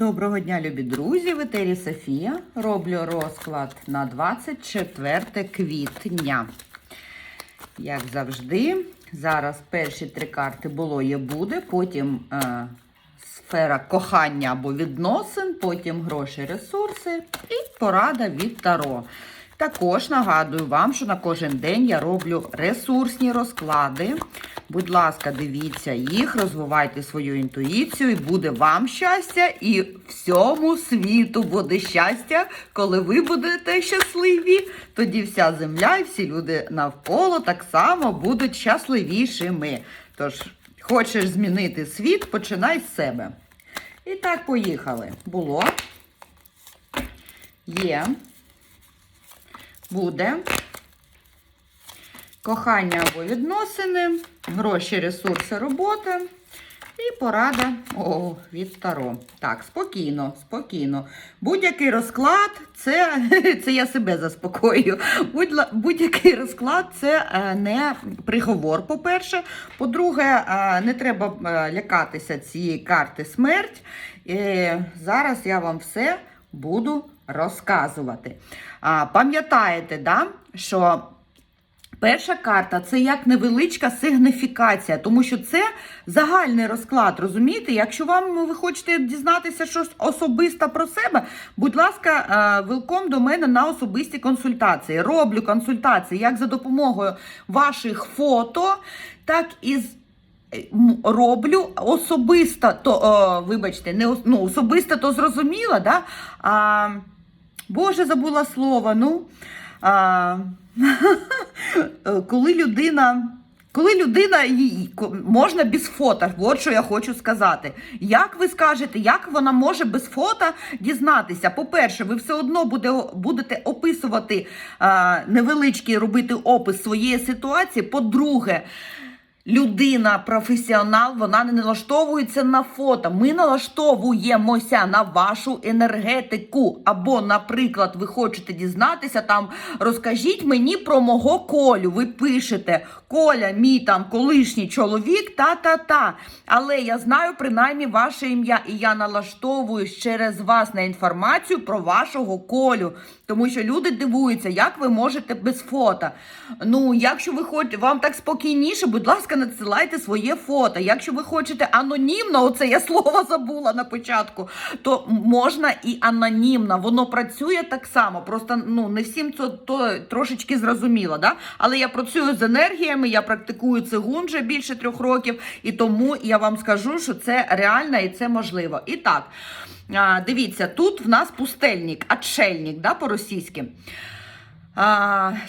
Доброго дня, любі друзі! В етері Софія. Роблю розклад на 24 квітня. Як завжди, зараз перші три карти було є буде, потім е, сфера кохання або відносин, потім гроші, ресурси і порада від Таро. Також нагадую вам, що на кожен день я роблю ресурсні розклади. Будь ласка, дивіться їх, розвивайте свою інтуїцію, і буде вам щастя, і всьому світу буде щастя, коли ви будете щасливі. Тоді вся земля і всі люди навколо так само будуть щасливішими. Тож, хочеш змінити світ, починай з себе. І так, поїхали. Було. Є. Буде. Кохання або відносини, гроші, ресурси, робота і порада о, від Таро. Так, спокійно, спокійно. Будь-який розклад це, це я себе заспокоюю. Будь, будь-який розклад це е, не приговор, по-перше. По-друге, е, не треба е, лякатися цієї карти смерть. Е, зараз я вам все буду розказувати. А, Пам'ятаєте, да, що перша карта це як невеличка сигніфікація, тому що це загальний розклад. Розумієте? Якщо вам ви хочете дізнатися щось особисто про себе, будь ласка, велком до мене на особисті консультації. Роблю консультації як за допомогою ваших фото, так і з роблю особисто, то, о, вибачте, не ну, особисто то зрозуміло, да? А, Боже, забула слово. Ну, а, коли людина. Коли людина ко- можна без фото, от що я хочу сказати. Як ви скажете, як вона може без фото дізнатися? По-перше, ви все одно буде, будете описувати невеличкий робити опис своєї ситуації. По-друге, людина, професіонал, вона не налаштовується на фото. Ми налаштовуємося на вашу енергетику. Або, наприклад, ви хочете дізнатися там, розкажіть мені про мого колю. Ви пишете Коля, мій там колишній чоловік, та-та-та. Але я знаю принаймні ваше ім'я, і я налаштовуюсь через вас на інформацію про вашого колю. Тому що люди дивуються, як ви можете без фото. Ну, якщо ви хочете, вам так спокійніше, будь ласка, надсилайте своє фото. Якщо ви хочете анонімно, оце я слово забула на початку, то можна і анонімно. Воно працює так само. Просто ну не всім це то трошечки зрозуміло, да? Але я працюю з енергіями, я практикую цигун вже більше трьох років, і тому я вам скажу, що це реально і це можливо. І так. А, дивіться, тут в нас пустельник, отшельник, да, по-російськи.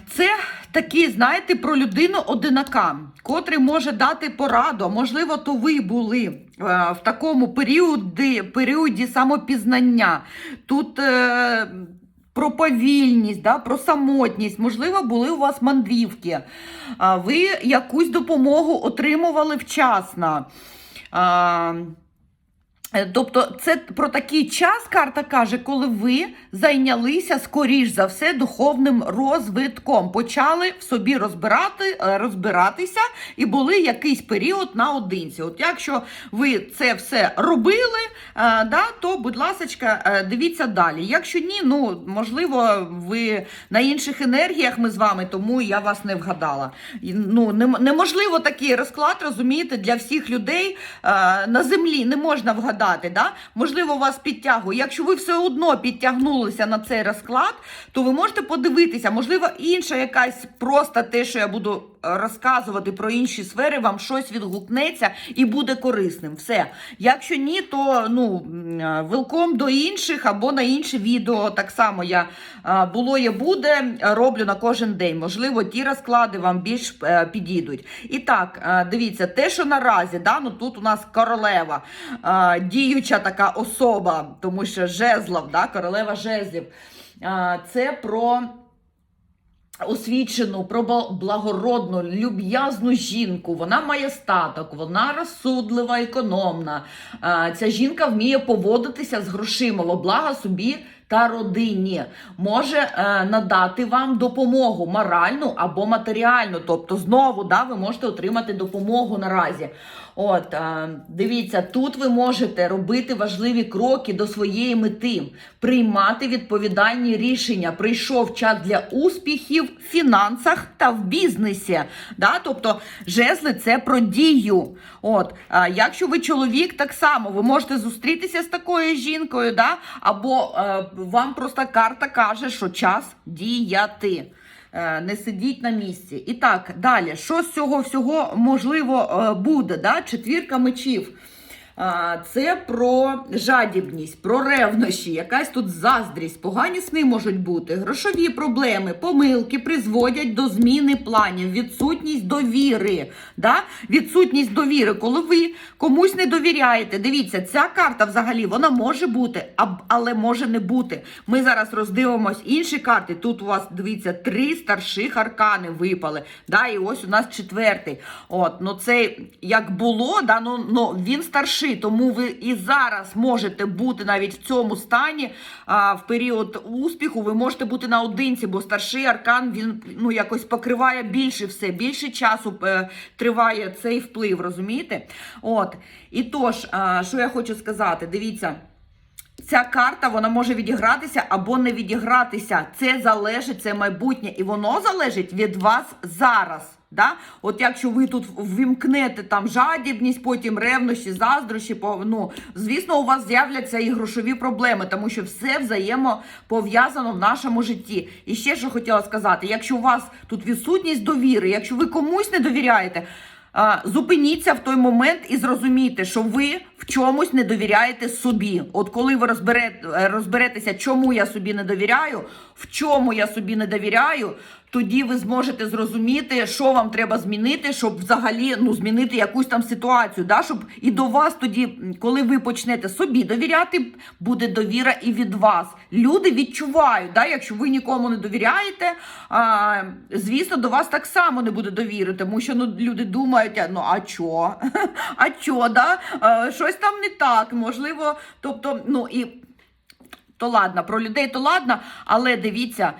Це такий, знаєте, про людину одинака, котрий може дати пораду. Можливо, то ви були е, в такому періоді, періоді самопізнання. Тут е, про повільність, да, про самотність, можливо, були у вас мандрівки. Ви якусь допомогу отримували вчасно. Е, Тобто це про такий час карта каже, коли ви зайнялися скоріш за все духовним розвитком, почали в собі розбирати, е, розбиратися і були якийсь період наодинці. От якщо ви це все робили, е, да, то, будь ласка, дивіться далі. Якщо ні, ну можливо, ви на інших енергіях ми з вами, тому я вас не вгадала. Ну, неможливо такий розклад, розумієте, для всіх людей на землі не можна вгадати. Да? Можливо, вас підтягує. Якщо ви все одно підтягнулися на цей розклад, то ви можете подивитися, можливо, інша якась просто те, що я буду розказувати про інші сфери, вам щось відгукнеться і буде корисним. Все. Якщо ні, то ну, велком до інших або на інші відео. Так само я е, було є буде, е, роблю на кожен день. Можливо, ті розклади вам більш е, підійдуть. І так, е, дивіться, те, що наразі, да, ну тут у нас королева, е, діюча така особа, тому що жезлов, да, королева жезлів. Е, Це про освічену, про бла- благородну, люб'язну жінку. Вона має статок, вона розсудлива, економна. Ця жінка вміє поводитися з грошима, во благо собі та родині може е, надати вам допомогу моральну або матеріальну. Тобто, знову да, ви можете отримати допомогу наразі. От, дивіться, тут ви можете робити важливі кроки до своєї мети, приймати відповідальні рішення. Прийшов час для успіхів в фінансах та в бізнесі. Да? Тобто, жезли це про дію. От, якщо ви чоловік, так само ви можете зустрітися з такою жінкою, да? або е, вам просто карта каже, що час діяти. Е, Не сидіть на місці. І так, далі, що з цього всього можливо е, буде? Да? Четвірка мечів. Це про жадібність, про ревнощі, якась тут заздрість, погані сни можуть бути, грошові проблеми, помилки призводять до зміни планів, відсутність довіри. Да? Відсутність довіри, коли ви комусь не довіряєте. Дивіться, ця карта взагалі вона може бути, але може не бути. Ми зараз роздивимось інші карти. Тут у вас дивіться три старших аркани випали. Да? І ось у нас четвертий. От, ну це як було, да? ну, ну, він старший, тому ви і зараз можете бути навіть в цьому стані а, в період успіху. Ви можете бути наодинці, бо старший аркан він ну якось покриває більше все, більше часу е, триває цей вплив, розумієте? От і тож, а, що я хочу сказати, дивіться. Ця карта вона може відігратися або не відігратися. Це залежить, це майбутнє, і воно залежить від вас зараз. Да? От якщо ви тут ввімкнете там жадібність, потім ревнощі, заздрощі, ну, звісно, у вас з'являться і грошові проблеми, тому що все взаємопов'язано в нашому житті. І ще що хотіла сказати: якщо у вас тут відсутність довіри, якщо ви комусь не довіряєте. Зупиніться в той момент і зрозумійте, що ви в чомусь не довіряєте собі. От коли ви розберете, розберетеся, чому я собі не довіряю, в чому я собі не довіряю, тоді ви зможете зрозуміти, що вам треба змінити, щоб взагалі ну, змінити якусь там ситуацію. Да? Щоб і до вас тоді, коли ви почнете собі довіряти, буде довіра і від вас. Люди відчувають, да? якщо ви нікому не довіряєте, а, звісно, до вас так само не буде довіри, тому що ну, люди думають, ну а чо? А чо, да? Щось там не так, можливо, тобто, ну і. То ладно, про людей то ладно, але дивіться,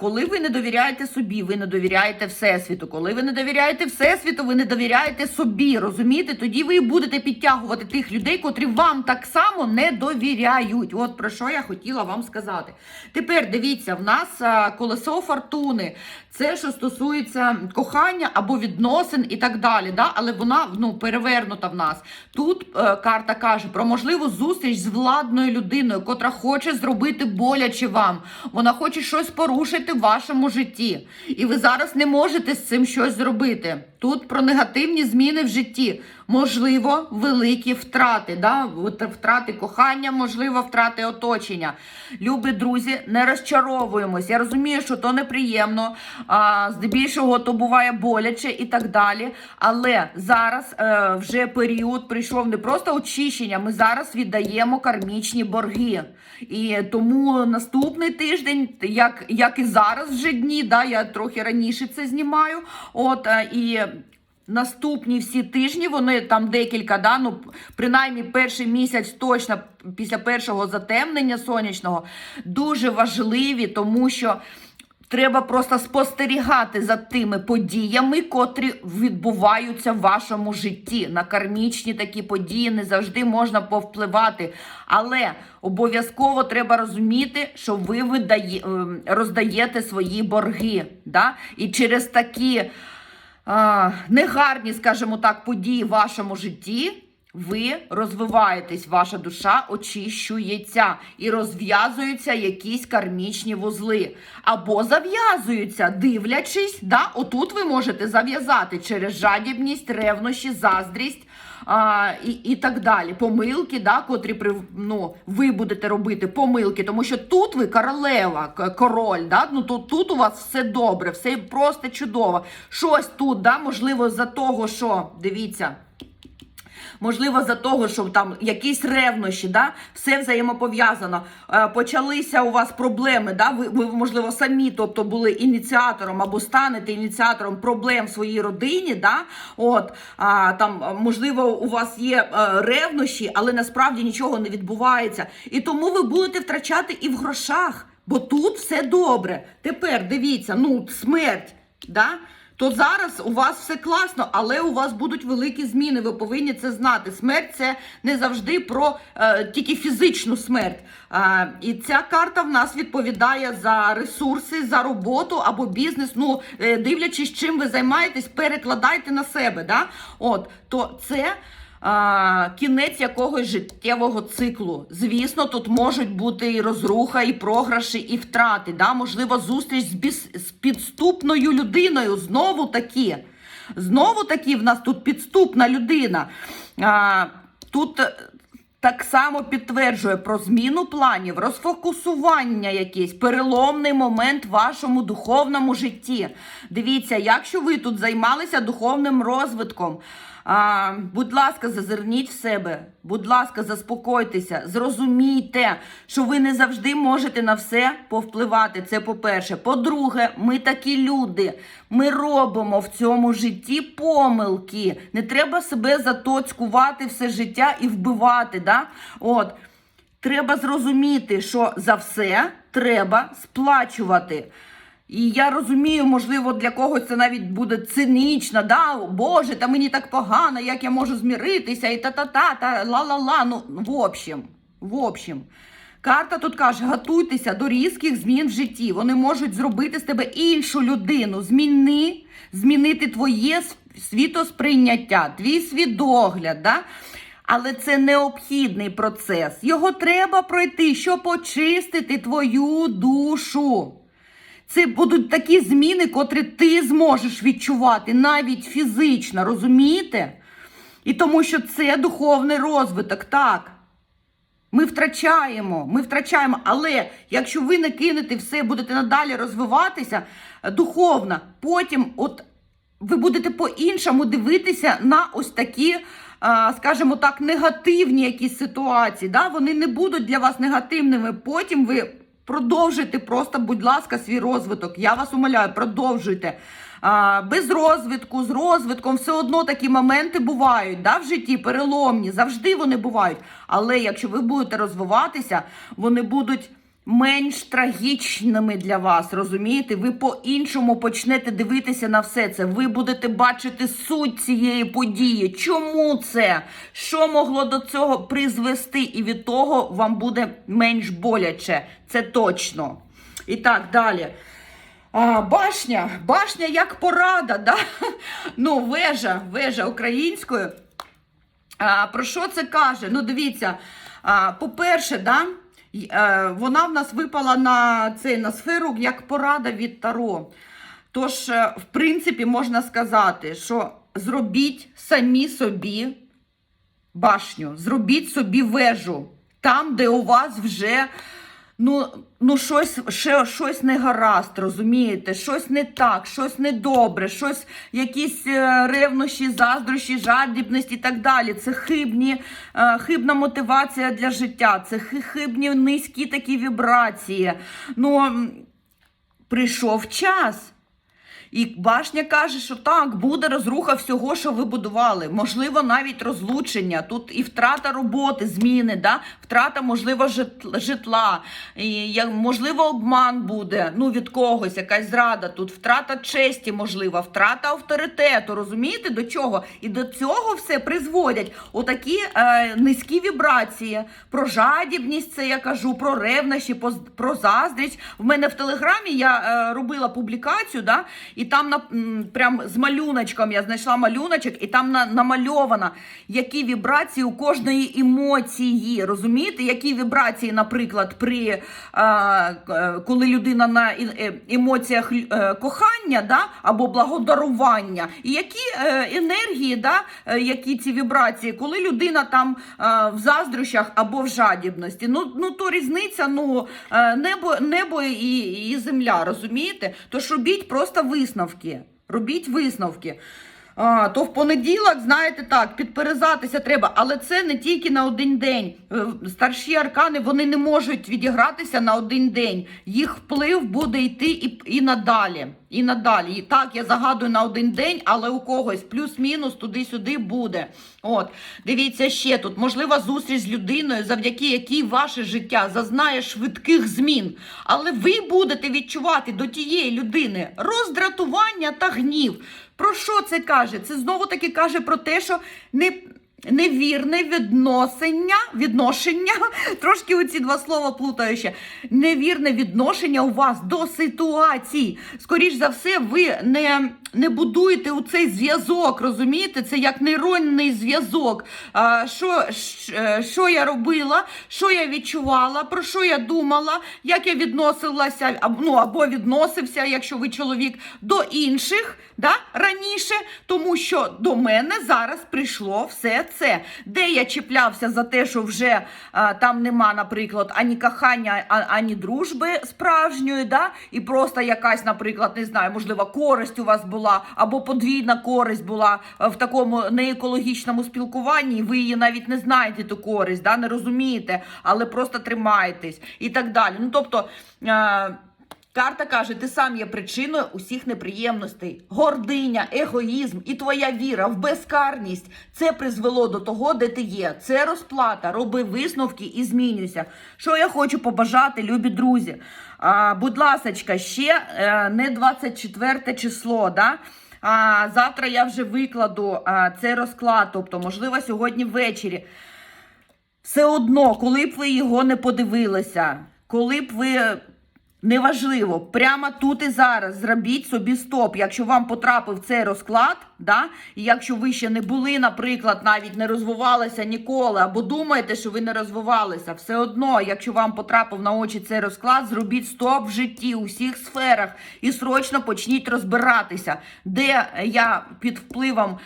коли ви не довіряєте собі, ви не довіряєте Всесвіту. Коли ви не довіряєте Всесвіту, ви не довіряєте собі. Розумієте? Тоді ви будете підтягувати тих людей, котрі вам так само не довіряють. От про що я хотіла вам сказати. Тепер дивіться, в нас колесо фортуни. Це що стосується кохання або відносин і так далі. Да? Але вона ну, перевернута в нас. Тут е, карта каже про можливу зустріч з владною людиною, котра хоче зробити боляче вам. Вона хоче щось порушити в вашому житті. І ви зараз не можете з цим щось зробити. Тут про негативні зміни в житті. Можливо, великі втрати. Да? Втрати кохання, можливо, втрати оточення. Любі друзі, не розчаровуємось. Я розумію, що то неприємно, а, здебільшого то буває боляче і так далі. Але зараз е, вже період прийшов не просто очищення, ми зараз віддаємо кармічні борги. І тому наступний тиждень, як, як і зараз вже дні, да, я трохи раніше це знімаю. От, е, і Наступні всі тижні, вони там декілька, да, ну, принаймні перший місяць точно після першого затемнення сонячного, дуже важливі, тому що треба просто спостерігати за тими подіями, котрі відбуваються в вашому житті. На кармічні такі події не завжди можна повпливати. Але обов'язково треба розуміти, що ви видає, ем, роздаєте свої борги. Да? І через такі негарні, скажімо так, події в вашому житті. Ви розвиваєтесь, ваша душа очищується і розв'язуються якісь кармічні вузли. Або зав'язуються, дивлячись, да, отут ви можете зав'язати через жадібність, ревнощі, заздрість а, і, і так далі. Помилки, да, котрі ну, ви будете робити помилки, тому що тут ви королева, король, да, ну, тут, тут у вас все добре, все просто чудово. Щось тут, да, можливо, за того, що, дивіться. Можливо, за того, що там якісь ревнощі, да? все взаємопов'язано. Е, почалися у вас проблеми, да? ви, ви, можливо, самі тобто, були ініціатором або станете ініціатором проблем в своїй родині. Да? От, а, там, можливо, у вас є е, ревнощі, але насправді нічого не відбувається. І тому ви будете втрачати і в грошах, бо тут все добре. Тепер дивіться, ну, смерть. Да? То зараз у вас все класно, але у вас будуть великі зміни. Ви повинні це знати. Смерть це не завжди про е, тільки фізичну смерть. Е, і ця карта в нас відповідає за ресурси, за роботу або бізнес. Ну, е, дивлячись, чим ви займаєтесь, перекладайте на себе. Да? От, то це. А, кінець якогось життєвого циклу. Звісно, тут можуть бути і розруха, і програші, і втрати. Да? Можливо, зустріч з, біс... з підступною людиною. Знову таки. Знову таки в нас тут підступна людина. А, тут е, так само підтверджує про зміну планів, розфокусування якесь, переломний момент в вашому духовному житті. Дивіться, якщо ви тут займалися духовним розвитком. А, будь ласка, зазирніть в себе, будь ласка, заспокойтеся, зрозумійте, що ви не завжди можете на все повпливати. Це по-перше. По-друге, ми такі люди. Ми робимо в цьому житті помилки. Не треба себе затоцькувати все життя і вбивати. Да? От. Треба зрозуміти, що за все треба сплачувати. І я розумію, можливо, для когось це навіть буде цинічно, да, Боже, та мені так погано, як я можу зміритися, і та-та-та, та ла-ла-ла. Ну, в общем, в общем. Карта тут каже: готуйтеся до різких змін в житті. Вони можуть зробити з тебе іншу людину. Зміни, змінити твоє світосприйняття, твій свідогляд. Да? Але це необхідний процес. Його треба пройти, щоб очистити твою душу. Це будуть такі зміни, котрі ти зможеш відчувати навіть фізично, розумієте? І тому що це духовний розвиток, так. Ми втрачаємо, ми втрачаємо, але якщо ви не кинете все, будете надалі розвиватися е, духовно, потім от ви будете по-іншому дивитися на ось такі, е, скажімо так, негативні якісь ситуації. Да? Вони не будуть для вас негативними. Потім ви продовжуйте просто, будь ласка, свій розвиток. Я вас умоляю, продовжуйте. Без розвитку, з розвитком, все одно такі моменти бувають да, в житті, переломні, завжди вони бувають. Але якщо ви будете розвиватися, вони будуть менш трагічними для вас, розумієте? Ви по-іншому почнете дивитися на все це. Ви будете бачити суть цієї події. Чому це? Що могло до цього призвести? І від того вам буде менш боляче. Це точно. І так, далі. А, Башня, башня як порада, да? ну, вежа, вежа українською. А, Про що це каже? Ну, дивіться, а, по-перше, да, вона в нас випала на, цей, на сферу як порада від Таро. Тож, е, в принципі, можна сказати, що зробіть самі собі башню, зробіть собі вежу, там, де у вас вже ну, ну щось, ще, щось не гаразд, розумієте? Щось не так, щось недобре, щось, якісь е, ревнощі, заздрощі, жадібності і так далі. Це хибні, е, хибна мотивація для життя, це хибні низькі такі вібрації. Ну, прийшов час. І башня каже, що так, буде розруха всього, що ви будували. Можливо, навіть розлучення. Тут і втрата роботи, зміни, да? втрата, можливо, житла, і, можливо, обман буде ну, від когось, якась зрада. Тут втрата честі, можливо, втрата авторитету. Розумієте, до чого? І до цього все призводять отакі е, низькі вібрації. Про жадібність, це я кажу, про ревнощі, про заздрість. В мене в телеграмі я е, робила публікацію, да, і там на, прям з малюночком я знайшла малюночок, і там на, намальовано, які вібрації у кожної емоції. Розумієте, які вібрації, наприклад, при е, е, коли людина на е- е- емоціях кохання да, або благодарування, і які енергії, да, які ці вібрації, коли людина там в заздрощах або в жадібності. Ну, ну то різниця, ну небо, небо і, і земля, розумієте? Тож робіть просто висновки. Робіть висновки. То в понеділок, знаєте, так, підперезатися треба, але це не тільки на один день. Е, Старші аркани вони не можуть відігратися на один день. Їх вплив буде йти і, і надалі. І надалі. І так, я загадую на один день, але у когось плюс-мінус туди-сюди буде. От, дивіться ще тут. Можлива зустріч з людиною, завдяки якій ваше життя зазнає швидких змін. Але ви будете відчувати до тієї людини роздратування та гнів. Про що це каже? Це знову таки каже про те, що не. Невірне відношення, відношення, трошки оці два слова плутаю ще. Невірне відношення у вас до ситуації. Скоріш за все, ви не, не будуєте у цей зв'язок, розумієте? Це як нейронний зв'язок. Що, е, що я робила, що я відчувала, про що я думала, як я відносилася, ну, або відносився, якщо ви чоловік, до інших да, раніше, тому що до мене зараз прийшло все це. Де я чіплявся за те, що вже а, там нема, наприклад, ані кохання, а, ані дружби справжньої, да, і просто якась, наприклад, не знаю, можливо, користь у вас була, або подвійна користь була е, в такому неекологічному спілкуванні, і ви її навіть не знаєте, ту користь, да, не розумієте, але просто тримаєтесь і так далі. Ну, тобто. Е, Карта каже, ти сам є причиною усіх неприємностей. Гординя, егоїзм і твоя віра в безкарність це призвело до того, де ти є. Це розплата. Роби висновки і змінюйся. Що я хочу побажати, любі друзі. А, будь ласочка, ще е, не 24 число. Да? А, завтра я вже викладу а, цей розклад, тобто, можливо, сьогодні ввечері. Все одно, коли б ви його не подивилися, коли б ви. Неважливо, прямо тут і зараз зробіть собі стоп. Якщо вам потрапив цей розклад, да, і якщо ви ще не були, наприклад, навіть не розвивалися ніколи, або думаєте, що ви не розвивалися, все одно, якщо вам потрапив на очі цей розклад, зробіть стоп в житті у всіх сферах і срочно почніть розбиратися, де я під впливом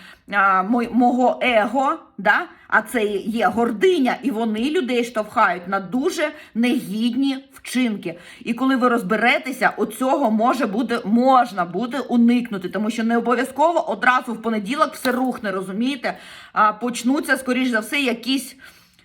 мого его, да, а це є гординя, і вони людей штовхають на дуже негідні вчинки. І коли ви розберетеся, оцього може бути можна буде уникнути, тому що не обов'язково одразу в понеділок все рухне, розумієте? А почнуться, скоріш за все, якісь.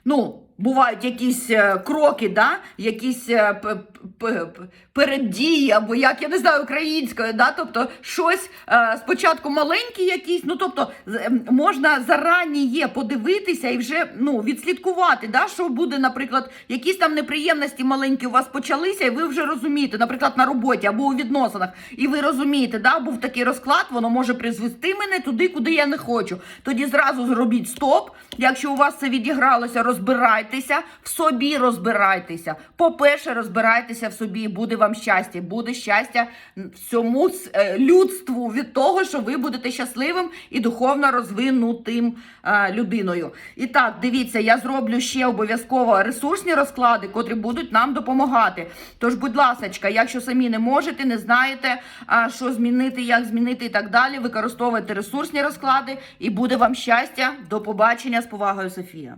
Ну, бувають якісь е, кроки, да? якісь е, п- п- п- переддії, або як я не знаю українською, да? тобто щось е, спочатку маленькі якісь, ну тобто ем, можна зарані подивитися і вже ну, відслідкувати, да? що буде, наприклад, якісь там неприємності маленькі у вас почалися, і ви вже розумієте, наприклад, на роботі або у відносинах, і ви розумієте, да? був такий розклад, воно може призвести мене туди, куди я не хочу. Тоді зразу зробіть стоп. Якщо у вас це відігралося, розбирайтеся, в собі розбирайтеся. По-перше, розбирайтеся в собі, буде вам щастя, буде щастя всьому е, людству від того, що ви будете щасливим і духовно розвинутим е, людиною. І так, дивіться, я зроблю ще обов'язково ресурсні розклади, котрі будуть нам допомагати. Тож, будь ласка, якщо самі не можете, не знаєте, що змінити, як змінити і так далі, використовуйте ресурсні розклади, і буде вам щастя. До побачення з повагою, Софія.